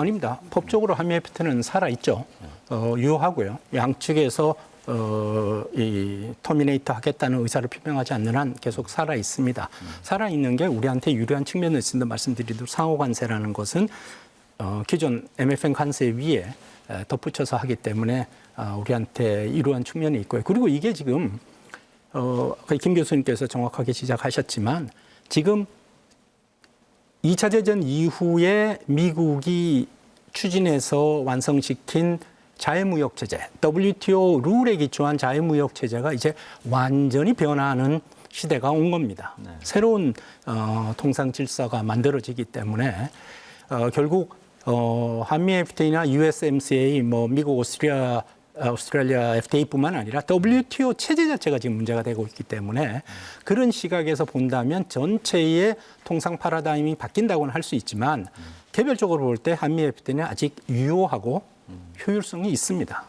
아닙니다. 법적으로 한미 FTA는 살아 있죠. 어, 유효하고요. 양측에서 어, 이 터미네이터 하겠다는 의사를 표명하지 않는 한 계속 살아 있습니다. 살아 있는 게 우리한테 유리한 측면이 있습니다. 말씀드리도 상호 관세라는 것은 어, 기존 MFN 관세 위에 에, 덧붙여서 하기 때문에 아, 우리한테 이러한 측면이 있고요. 그리고 이게 지금 어, 김 교수님께서 정확하게 지적하셨지만 지금 2차 대전 이후에 미국이 추진해서 완성시킨 자유무역 체제, WTO 룰에 기초한 자유무역 체제가 이제 완전히 변화하는 시대가 온 겁니다. 새로운 어, 통상 질서가 만들어지기 때문에 어, 결국 어, 한미 FTA나 USMCA, 뭐 미국, 오스트리아, 오스트레일리아 FTA뿐만 아니라 WTO 체제 자체가 지금 문제가 되고 있기 때문에 그런 시각에서 본다면 전체의 통상 파라다임이 바뀐다고는 할 수 있지만 개별적으로 볼 때 한미 FTA는 아직 유효하고 효율성이 있습니다.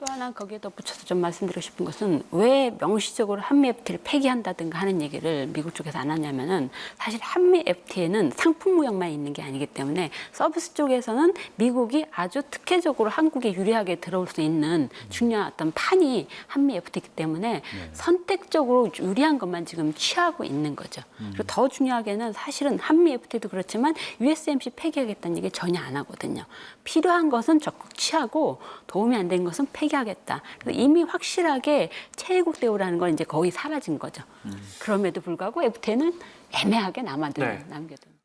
또 하나 거기에 덧붙여서 좀 말씀드리고 싶은 것은 왜 명시적으로 한미 FTA를 폐기한다든가 하는 얘기를 미국 쪽에서 안 하냐면은 사실 한미 FTA는 상품 무역만 있는 게 아니기 때문에 서비스 쪽에서는 미국이 아주 특혜적으로 한국에 유리하게 들어올 수 있는 중요한 어떤 판이 한미 FTA이기 때문에 선택적으로 유리한 것만 지금 취하고 있는 거죠. 그리고 더 중요하게는 사실은 한미 FTA도 그렇지만 USMC 폐기하겠다는 얘기 전혀 안 하거든요. 필요한 것은 적극 취하고 도움이 안 되는 것은 폐기 하겠다. 그래서 이미 확실하게 최애국 대우라는 건 이제 거의 사라진 거죠. 그럼에도 불구하고 FTA는 애매하게 남아두는 네. 남겨두는.